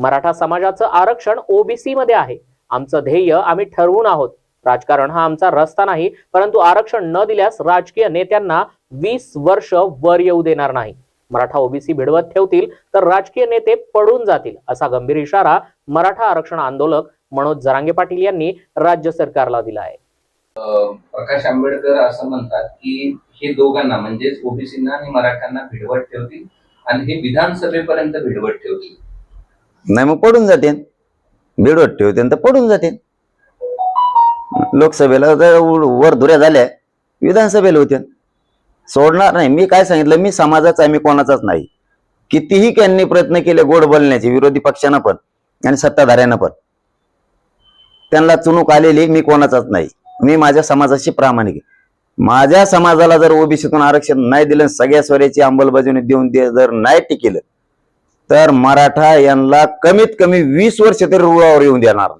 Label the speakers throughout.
Speaker 1: मराठा समाजाचं आरक्षण ओबीसी मध्ये आहे. आमचं ध्येय आम्ही ठरवून आहोत. राजकारण हा आमचा रस्ता नाही परंतु आरक्षण न दिल्यास राजकीय नेत्यांना वीस वर्ष वर येऊ देणार नाही. मराठा ओबीसी भिडवत ठेवतील तर राजकीय नेते पडून जातील असा गंभीर इशारा मराठा आरक्षण आंदोलक मनोज जरांगे पाटील यांनी राज्य सरकारला दिला आहे.
Speaker 2: प्रकाश आंबेडकर असं म्हणतात की हे दोघांना म्हणजेच ओबीसींना आणि मराठ्यांना भिडवत ठेवतील आणि हे विधानसभेपर्यंत भिडवत ठेवतील.
Speaker 3: नाही मग पडून जाते भिडवत ठेवते तर पडून जाते लोकसभेला जर वर धुऱ्या झाल्या विधानसभेला होत्या. सोडणार नाही. मी काय सांगितलं? मी समाजाचा आहे मी कोणाचाच नाही. कितीही त्यांनी प्रयत्न केले गोड बोलण्याचे विरोधी पक्षांना पण आणि सत्ताधाऱ्यांना पण. त्यांना चुणूक आलेली मी कोणाचाच नाही. मी माझ्या समाजाशी प्रामाणिक आहे. माझ्या समाजाला जर ओबीसीतून आरक्षण नाही दिलं सगळ्या स्वराची अंमलबजावणी देऊन दे जर नाही टिकेलं तर मराठा यांना कमीत कमी वीस वर्ष तरी रुळावर येऊन देणार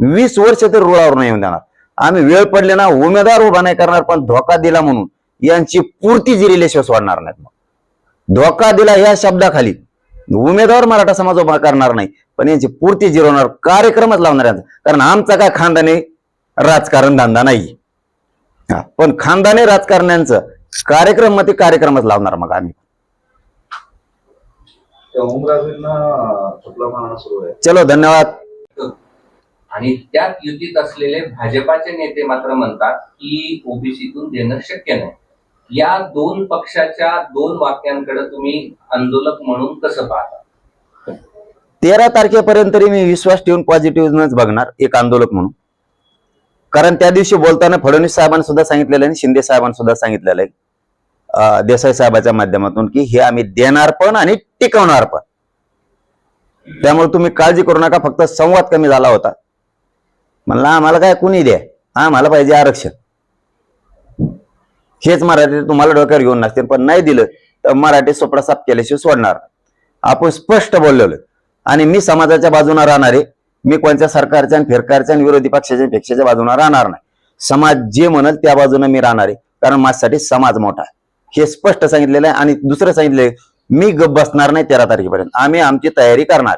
Speaker 3: वीस वर्ष तरी रुळावर नाही येऊन देणार. आम्ही वेळ पडले ना उमेदवार उभा नाही करणार पण धोका दिला म्हणून यांची पूर्ती जिरिल्याशिवाय सोडणार नाहीत मग. धोका दिला या शब्दाखाली. उमेदवार मराठा समाज उभा करणार नाही पण यांची पूर्ती जिरवणार कार्यक्रमच लावणार यांचा कारण आमचा काय खानदानी राजकारण धंदा नाही. हा, पण खानदानी राजकारण्यांचं कार्यक्रममध्ये कार्यक्रमच लावणार मग आम्ही. चलो धन्यवाद.
Speaker 2: आणि त्यात युतीत असलेले भाजपाचे नेते मात्र म्हणतात की ओबीसीतून देणं शक्य नाही. या दोन पक्षाच्या दोन वाक्यांकडे तुम्ही आंदोलक म्हणून कसं पाहता?
Speaker 3: तेरा तारखेपर्यंत तरी मी विश्वास ठेवून पॉझिटिव्हच बघणार एक आंदोलक म्हणून. कारण त्या दिवशी बोलताना फडणवीस साहेबांनी सुद्धा सांगितलेलं आहे आणि शिंदे साहेबांनी सुद्धा सांगितलेलं आहे. देसाई साहेबाच्या माध्यमातून की हे आम्ही देणार पण आणि टिकवणार पण. त्यामुळे तुम्ही काळजी करू नका फक्त संवाद कमी झाला होता. म्हणला आम्हाला काय कुणी द्या? आम्हाला पाहिजे आरक्षण. हेच मराठी तुम्हाला डोक्यावर घेऊन नसतील पण नाही दिलं तर मराठी सोपडा साफ केल्याशिवाय सोडणार. आपण स्पष्ट बोललेलो. आणि मी समाजाच्या बाजूने राहणार आहे मी कोणत्या सरकारच्या आणि फिरकारच्या आणि विरोधी पक्षाच्या पेक्षाच्या बाजूने राहणार नाही. समाज जे म्हणल त्या बाजूने मी राहणार आहे कारण माझ्यासाठी समाज मोठा आहे. हे स्पष्ट सांगितलेलं आहे आणि दुसरं सांगितलंय मी गप बसणार नाही तेरा तारखेपर्यंत. आम्ही आमची तयारी करणार.